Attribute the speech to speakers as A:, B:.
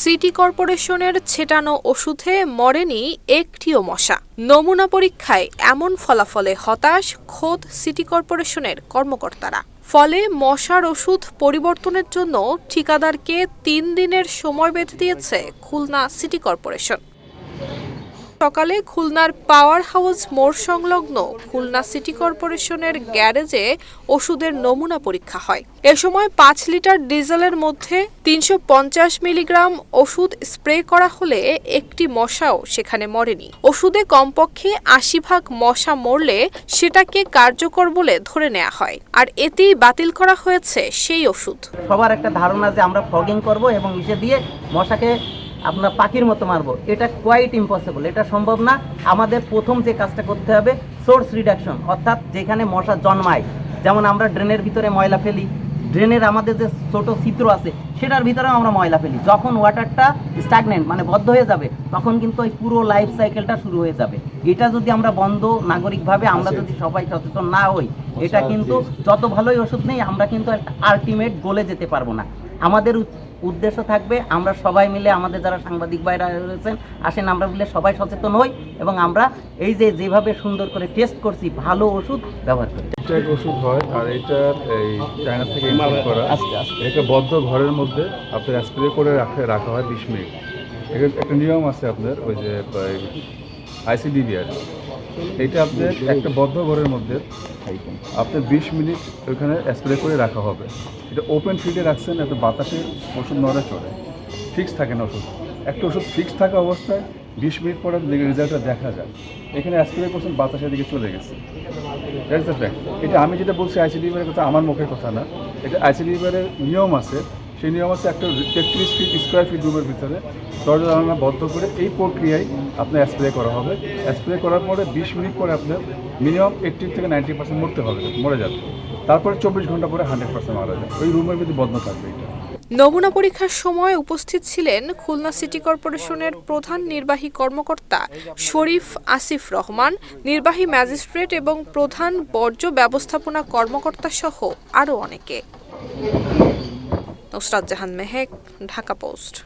A: City কর্পোরেশনের ছেটানো ওষুধে মরেনি একটিও মশা। নমুনা পরীক্ষায় এমন ফলাফলে হতাশ খোদ সিটি কর্পোরেশনের কর্মকর্তারা। ফলে মশার ওষুধ পরিবর্তনের জন্য ঠিকাদারকে তিন দিনের সময় বেঁধে দিয়েছে খুলনা সিটি কর্পোরেশন। সকালে খুলনার পাওয়ার হাউস মোড় সংলগ্ন খুলনা সিটি কর্পোরেশনের গ্যারেজে ওষুধের নমুনা পরীক্ষা হয়। এ সময় পাঁচ লিটার ডিজেলের মধ্যে তিনশো পঞ্চাশ মিলিগ্রাম ওষুধ স্প্রে করা হলে একটি মশাও সেখানে মরেনি। ওষুধে কমপক্ষে আশি ভাগ মশা মরলে সেটাকে কার্যকর বলে ধরে নেওয়া হয়। আর এতেই বাতিল করা হয়েছে সেই ওষুধ।
B: সবার একটা ধারণা যে আমরা ফগিং করব এবং ইসে দিয়ে মশাকে আপনার পাখির মতো মারবো। এটা কোয়াইট ইম্পসিবল এটা সম্ভব না। আমাদের প্রথম যে কাজটা করতে হবে সোর্স রিডাকশন অর্থাৎ যেখানে মশা জন্মায়। যেমন আমরা ড্রেনের ভিতরে ময়লা ফেলি ড্রেনের আমাদের যে ছোট চিত্র আছে সেটার ভিতরেও আমরা ময়লা ফেলি। যখন ওয়াটারটা স্ট্যাগনেন্ট মানে বদ্ধ হয়ে যাবে তখন কিন্তু ওই পুরো লাইফ সাইকেলটা শুরু হয়ে যাবে। এটা যদি আমরা বন্ধ নাগরিকভাবে আমরা যদি সবাই সচেতন না হই এটা কিন্তু যত ভালোই ওষুধ নেই আমরা কিন্তু একটা আলটিমেট গোলে যেতে পারব না। আমাদের উদ্দেশ্য থাকবে আমরা সবাই মিলে আমাদের যারা সাংবাদিক ভাইরা রয়েছেন আসেন আমরা মিলে সবাই সচেতন হই এবং আমরা এই যে যেভাবে সুন্দর করে টেস্ট করছি ভালো ওষুধ ব্যবহার করি।
C: এটা এক ওষুধ হয় আর এটার এই চায়না থেকে ইম্পোর্ট করা। এটা বদ্ধ ঘরের মধ্যে আপনার স্প্রে করে রাখা রাখা হয় বিশ মিনিট। এটা একটা নিয়ম আছে আপনার ওই যে আইসিডিবিআর এটা আপনার একটা বদ্ধ ঘরের মধ্যে আপনার বিশ মিনিট ওইখানে স্প্রে করে রাখা হবে। এটা ওপেন ফিল্ডে রাখছেন, এত বাতাসে ওষুধ নড়ে চলে ফিক্স থাকে না ওষুধ। একটা ওষুধ ফিক্স থাকা অবস্থায় বিশ মিনিট পরে রেজাল্টটা দেখা যায়। এখানে স্প্রে করছেন, বাতাসের দিকে চলে গেছে। এটা আমি যেটা বলছি আইসিডিবারের কথা আমার মুখের কথা না। এটা আইসিডিবারের নিয়ম আছে সেই নিয়ম আছে একটা তেত্রিশ ফিট স্কোয়ার ফিট রুমের ভিতরে দরজা জানালা বদ্ধ করে এই প্রক্রিয়ায় আপনার স্প্রে করা হবে। স্প্রে করার পরে বিশ মিনিট পরে আপনার মিনিমাম এইট্টি থেকে নাইনটি পার্সেন্ট মরতে হবে, মরে যাবে। তারপরে চব্বিশ ঘণ্টা পরে হান্ড্রেড পার্সেন্ট মারা যায় ওই রুমের ভিতরে বন্ধ থাকবে এটা।
A: নমুনা পরীক্ষার সময় উপস্থিত ছিলেন খুলনা সিটি কর্পোরেশনের প্রধান নির্বাহী কর্মকর্তা শরীফ আসিফ রহমান, নির্বাহী ম্যাজিস্ট্রেট এবং প্রধান বর্জ্য ব্যবস্থাপনা কর্মকর্তা সহ আরও অনেকে। उसरात जहान में है ढाका पोस्ट।